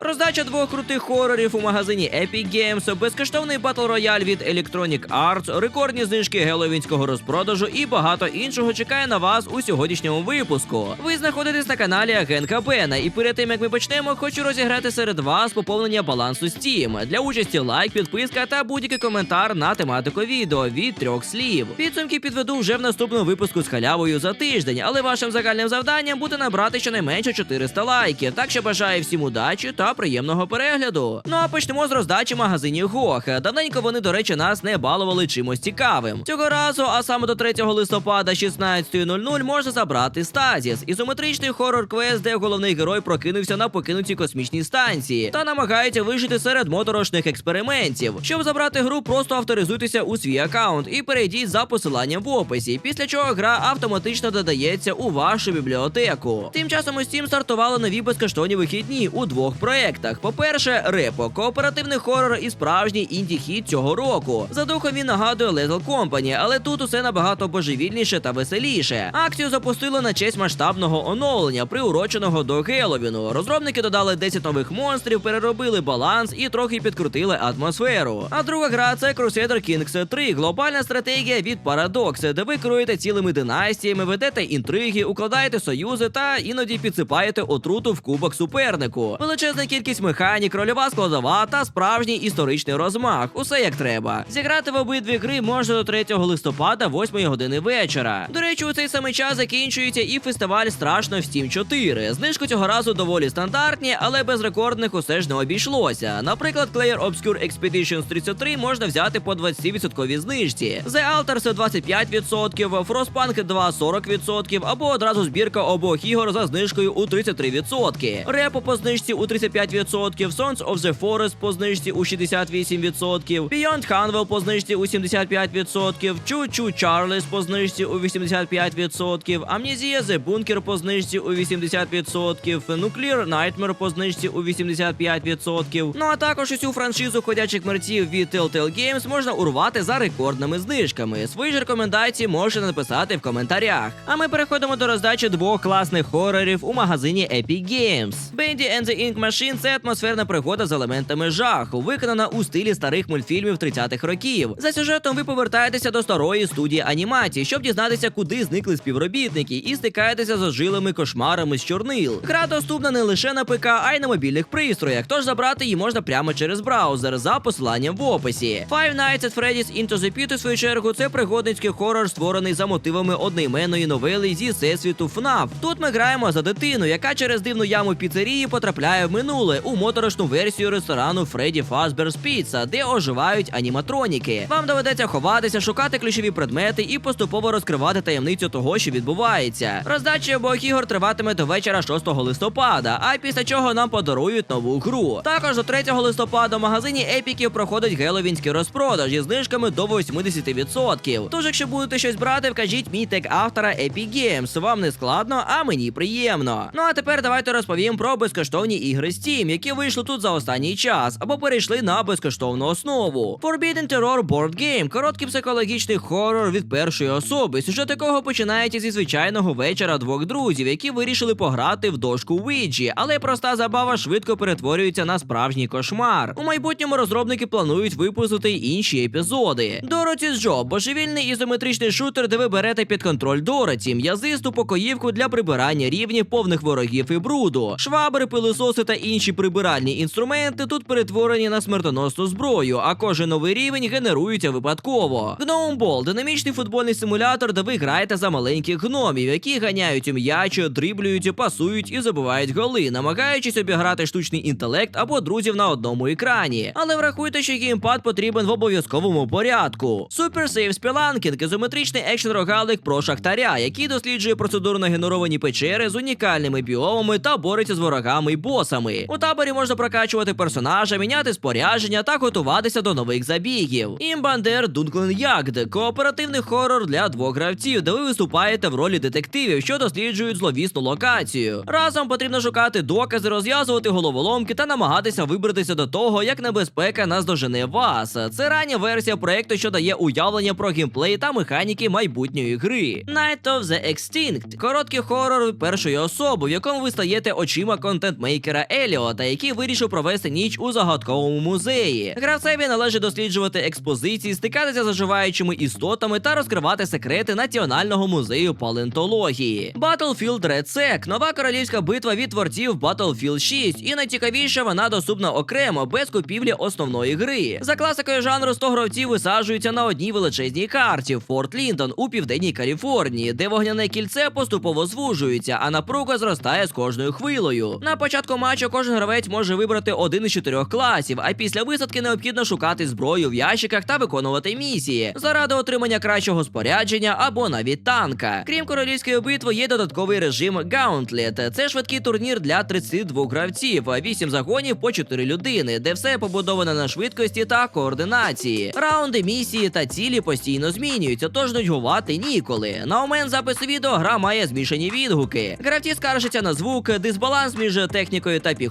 Роздача двох крутих хорорів у магазині Epic Games, безкоштовний батл рояль від Electronic Arts, рекордні знижки геловінського розпродажу і багато іншого чекає на вас у сьогоднішньому випуску. Ви знаходитесь на каналі Агентка Бена, і перед тим як ми почнемо, хочу розіграти серед вас поповнення балансу Steam. Для участі лайк, підписка та будь-який коментар на тематику відео від трьох слів. Підсумки підведу вже в наступному випуску з халявою за тиждень, але вашим загальним завданням буде набрати щонайменше 400 лайків. Так що бажаю всім удачі та приємного перегляду. Ну а почнемо з роздачі магазинів GOG. Давненько вони, до речі, нас не балували чимось цікавим. Цього разу, а саме до 3 листопада 16.00 можна забрати Стазіс, ізометричний хорор квест, де головний герой прокинувся на покинутій космічній станції та намагається вижити серед моторошних експериментів. Щоб забрати гру, просто авторизуйтеся у свій аккаунт і перейдіть за посиланням в описі, після чого гра автоматично додається у вашу бібліотеку. Тим часом у Steam стартували нові безкоштовні вихідні у двох проектах. По-перше, Репо кооперативний хорор і справжній інді-хіт цього року. За духом він нагадує Lethal Company, але тут усе набагато божевільніше та веселіше. Акцію запустили на честь масштабного оновлення, приуроченого до Геловіну. Розробники додали 10 нових монстрів, переробили баланс і трохи підкрутили атмосферу. А друга гра це Crusader Kings 3, глобальна стратегія від Paradox, де ви керуєте цілими династіями, ведете інтриги, укладаєте союзи та іноді підсипаєте отруту в кубок супернику. Величезна кількість механік, рольова складова та справжній історичний розмах. Усе як треба. Зіграти в обидві гри можна до 3 листопада, 8 години вечора. До речі, у цей самий час закінчується і фестиваль Страшно в Steam 4. Знижки цього разу доволі стандартні, але без рекордних усе ж не обійшлося. Наприклад, Clair Obscure Expeditions 33 можна взяти по 20% знижці. The Altars 25%, Frostpunk 2 40% або одразу збірка обох ігор за знижкою у 33%. Репо по знижці у 35%, Sons of the Forest по знижці у 68%, Beyond Hanwell по знижці у 75%, Choo Choo Charles по знижці у 85%, Amnesia The Bunker по знижці у 80%, Nuclear Nightmare по знижці у 85%. Ну а також усю франшизу ходячих мерців від Telltale Games можна урвати за рекордними знижками. Свої ж рекомендації можете написати в коментарях. А ми переходимо до роздачі двох класних хорорів у магазині Epic Games. Bendy and the Ink Machine – це атмосферна пригода з елементами жаху, виконана у стилі старих мультфільмів 30-х років. За сюжетом ви повертаєтеся до старої студії анімації, щоб дізнатися, куди зникли співробітники, і стикаєтеся з ожилими кошмарами з чорнил. Гра доступна не лише на ПК, а й на мобільних пристроях, тож забрати її можна прямо через браузер за посиланням в описі. Five Nights at Freddy's Into the Pit, у свою чергу, це пригодницький хорор, створений за мотивами одноіменної новели зі всесвіту FNAF. Тут ми граємо за дитину, яка через дивну яму піцерії потрапляє в минуле у моторошну версію ресторану Фредді Фазберс Піца, де оживають аніматроніки. Вам доведеться ховатися, шукати ключові предмети і поступово розкривати таємницю того, що відбувається. Роздача обох ігор триватиме до вечора 6 листопада, а після чого нам подарують нову гру. Також до 3 листопада в магазині епіків проходить геловінський розпродаж зі знижками до 80%. Тож, якщо будете щось брати, вкажіть мій тег автора Epic Games. Вам не складно, а мені приємно. Ну а тепер давайте розповім про безкоштовні ігри Steam, які вийшли тут за останній час, або перейшли на безкоштовну основу. Forbidden Terror Board Game – короткий психологічний хорор від першої особи, сюжет якого починається зі звичайного вечора двох друзів, які вирішили пограти в дошку Ouija, але проста забава швидко перетворюється на справжній кошмар. У майбутньому розробники планують випустити інші епізоди. Dorothy's Job – божевільний ізометричний шутер, де ви берете під контроль Дороті, м'язисту покоївку для прибирання рівнів повних ворогів і бруду. Швабри, пилососи та інші прибиральні інструменти тут перетворені на смертоносну зброю, а кожен новий рівень генерується випадково. Gnome – динамічний футбольний симулятор, де ви граєте за маленьких гномів, які ганяють м'яч, дриблюють, пасують і забивають голи, намагаючись обіграти штучний інтелект або друзів на одному екрані. Але врахуйте, що геймпад потрібен в обов'язковому порядку. Super Save Spelunking – ізометричний екшен рогалик про шахтаря, який досліджує процедурно генеровані печери з унікальними біомами та бореться з ворогами і босами. У таборі можна прокачувати персонажа, міняти спорядження та готуватися до нових забігів. Імбандер Дунклен Ягд кооперативний хорор для двох гравців, де ви виступаєте в ролі детективів, що досліджують зловісну локацію. Разом потрібно шукати докази, розв'язувати головоломки та намагатися вибратися до того, як небезпека наздожене вас. Це рання версія проекту, що дає уявлення про геймплей та механіки майбутньої гри. Night of the Extinct – короткий хорор першої особи, в якому ви стаєте очима контент-мейкера Еліота, який вирішив провести ніч у загадковому музеї. Гравцеві належить досліджувати експозиції, стикатися з оживаючими істотами та розкривати секрети Національного музею палеонтології. Battlefield Red Sec – нова королівська битва від творців Battlefield 6, і найцікавіше вона доступна окремо без купівлі основної гри. За класикою жанру 100 гравців висаджуються на одній величезній карті Форт Лінтон у південній Каліфорнії, де вогняне кільце поступово звужується, а напруга зростає з кожною хвилою. На початку матчу кожен гравець може вибрати один із чотирьох класів, а після висадки необхідно шукати зброю в ящиках та виконувати місії заради отримання кращого спорядження або навіть танка. Крім королівської битви, є додатковий режим Gauntlet. Це швидкий турнір для 32 гравців, 8 загонів по 4 людини, де все побудовано на швидкості та координації. Раунди, місії та цілі постійно змінюються, тож нудьгувати ніколи. На момент запису відео гра має змішані відгуки. Гравці скаржаться на звук, дисбаланс між технікою та піхотою,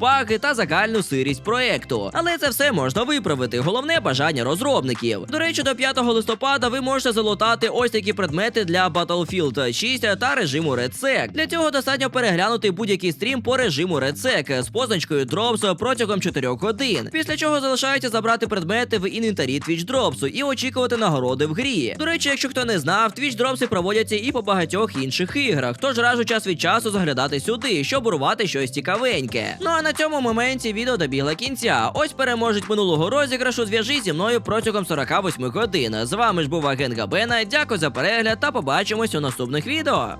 баги та загальну сирість проекту. Але це все можна виправити. Головне бажання розробників. До речі, до 5 листопада ви можете залутати ось такі предмети для Battlefield 6 та режиму RedSec. Для цього достатньо переглянути будь-який стрім по режиму RedSec з позначкою Drops протягом 4 годин. Після чого залишається забрати предмети в інвентарі Twitch Drops і очікувати нагороди в грі. До речі, якщо хто не знав, Twitch Drops проводяться і по багатьох інших іграх. Тож раджу час від часу заглядати сюди, щоб урвати щось цікавеньке. Ну а на цьому моменті відео добігло кінця. Ось переможець минулого розіграшу. Зв'яжись зі мною протягом 48 годин. З вами ж був агент Габена. Дякую за перегляд та побачимось у наступних відео.